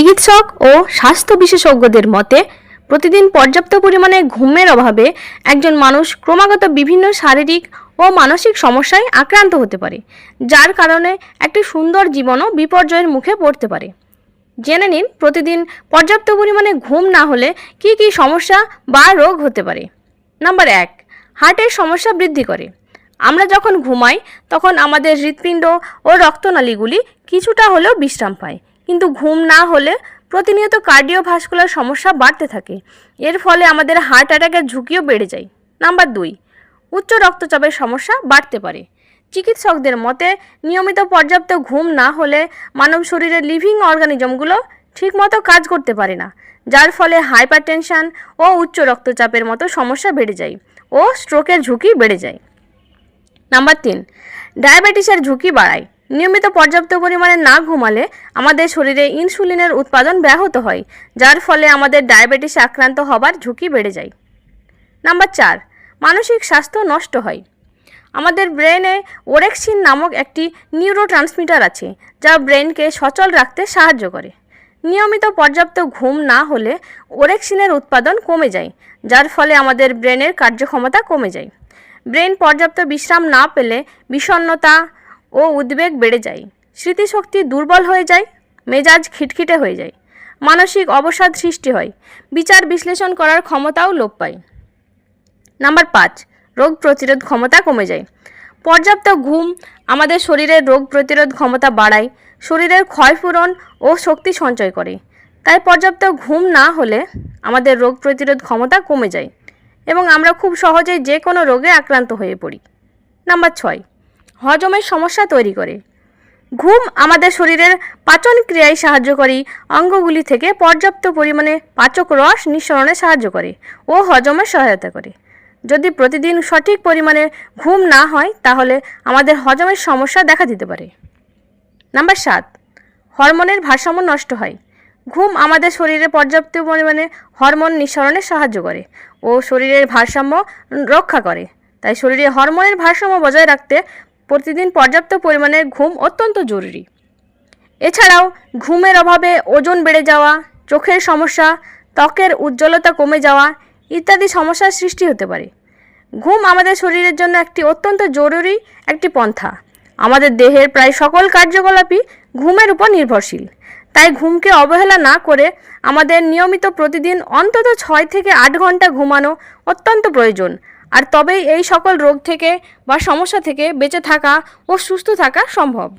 চিকিৎসক ও স্বাস্থ্য বিশেষজ্ঞদের মতে, প্রতিদিন পর্যাপ্ত পরিমাণে ঘুমের অভাবে একজন মানুষ ক্রমাগত বিভিন্ন শারীরিক ও মানসিক সমস্যায় আক্রান্ত হতে পারে, যার কারণে একটি সুন্দর জীবনও বিপর্যয়ের মুখে পড়তে পারে। জেনে নিন প্রতিদিন পর্যাপ্ত পরিমাণে ঘুম না হলে কী কী সমস্যা বা রোগ হতে পারে। নাম্বার এক, হার্টের সমস্যা বৃদ্ধি করে। আমরা যখন ঘুমাই, তখন আমাদের হৃৎপিণ্ড ও রক্তনালীগুলি কিছুটা হলেও বিশ্রাম পায়। কিন্তু ঘুম না হলে প্রতিনিয়ত কার্ডিওভাস্কুলার সমস্যা বাড়তে থাকে। এর ফলে আমাদের হার্ট অ্যাটাকের ঝুঁকিও বেড়ে যায়। নাম্বার দুই, উচ্চ রক্তচাপের সমস্যা বাড়তে পারে। চিকিৎসকদের মতে, নিয়মিত পর্যাপ্ত ঘুম না হলে মানব শরীরের লিভিং অর্গানিজমগুলো ঠিকমতো কাজ করতে পারে না, যার ফলে হাইপারটেনশন ও উচ্চ রক্তচাপের মতো সমস্যা বেড়ে যায় ও স্ট্রোকের ঝুঁকি বেড়ে যায়। নাম্বার তিন, ডায়াবেটিসের ঝুঁকি বাড়ায়। নিয়মিত পর্যাপ্ত পরিমাণে না ঘুমালে আমাদের শরীরে ইনসুলিনের উৎপাদন ব্যাহত হয়, যার ফলে আমাদের ডায়াবেটিসে আক্রান্ত হবার ঝুঁকি বেড়ে যায়। নাম্বার চার, মানসিক স্বাস্থ্য নষ্ট হয়। আমাদের ব্রেনে ওরেক্সিন নামক একটি নিউরো ট্রান্সমিটার আছে, যা ব্রেনকে সচল রাখতে সাহায্য করে। নিয়মিত পর্যাপ্ত ঘুম না হলে ওরেক্সিনের উৎপাদন কমে যায়, যার ফলে আমাদের ব্রেনের কার্যক্ষমতা কমে যায়। ব্রেন পর্যাপ্ত বিশ্রাম না পেলে বিষণ্ণতা ও উদ্বেগ বেড়ে যায়। স্মৃতিশক্তি দুর্বল হয়ে যায়, মেজাজ খিটখিটে হয়ে যায়, মানসিক অবসাদ সৃষ্টি হয়, বিচার বিশ্লেষণ করার ক্ষমতাও লোপ পায়। নাম্বার পাঁচ, রোগ প্রতিরোধ ক্ষমতা কমে যায়। পর্যাপ্ত ঘুম আমাদের শরীরের রোগ প্রতিরোধ ক্ষমতা বাড়ায়, শরীরের ক্ষয়পূরণ ও শক্তি সঞ্চয় করে। তাই পর্যাপ্ত ঘুম না হলে আমাদের রোগ প্রতিরোধ ক্ষমতা কমে যায় এবং আমরা খুব সহজেই যে কোনো রোগে আক্রান্ত হয়ে পড়ি। নাম্বার ছয় হজমের সমস্যা তৈরি করে। ঘুম আমাদের শরীরের পাচন ক্রিয়ায় সাহায্যকারী অঙ্গগুলি থেকে পর্যাপ্ত পরিমাণে পাচক রস নিঃসরণে সাহায্য করে ও হজমে সহায়তা করে। যদি প্রতিদিন সঠিক পরিমাণে ঘুম না হয়, তাহলে আমাদের হজমের সমস্যা দেখা দিতে পারে। নাম্বার সাত, হরমোনের ভারসাম্য নষ্ট হয়। ঘুম আমাদের শরীরে পর্যাপ্ত পরিমাণে হরমোন নিঃসরণে সাহায্য করে ও শরীরের ভারসাম্য রক্ষা করে। তাই শরীরে হরমোনের ভারসাম্য বজায় রাখতে প্রতিদিন পর্যাপ্ত পরিমাণে ঘুম অত্যন্ত জরুরি। এছাড়াও, ঘুমের অভাবে ওজন বেড়ে যাওয়া, চোখের সমস্যা, ত্বকের উজ্জ্বলতা কমে যাওয়া ইত্যাদি সমস্যার সৃষ্টি হতে পারে। ঘুম আমাদের শরীরের জন্য একটি অত্যন্ত জরুরি একটি পন্থা। আমাদের দেহের প্রায় সকল কার্যকলাপই ঘুমের উপর নির্ভরশীল। তাই ঘুমকে অবহেলা না করে আমাদের নিয়মিত প্রতিদিন অন্তত ছয় থেকে আট ঘণ্টা ঘুমানো অত্যন্ত প্রয়োজন। আর তবেই এই সকল রোগ থেকে বা সমস্যা থেকে বেঁচে থাকা ও সুস্থ থাকা সম্ভব।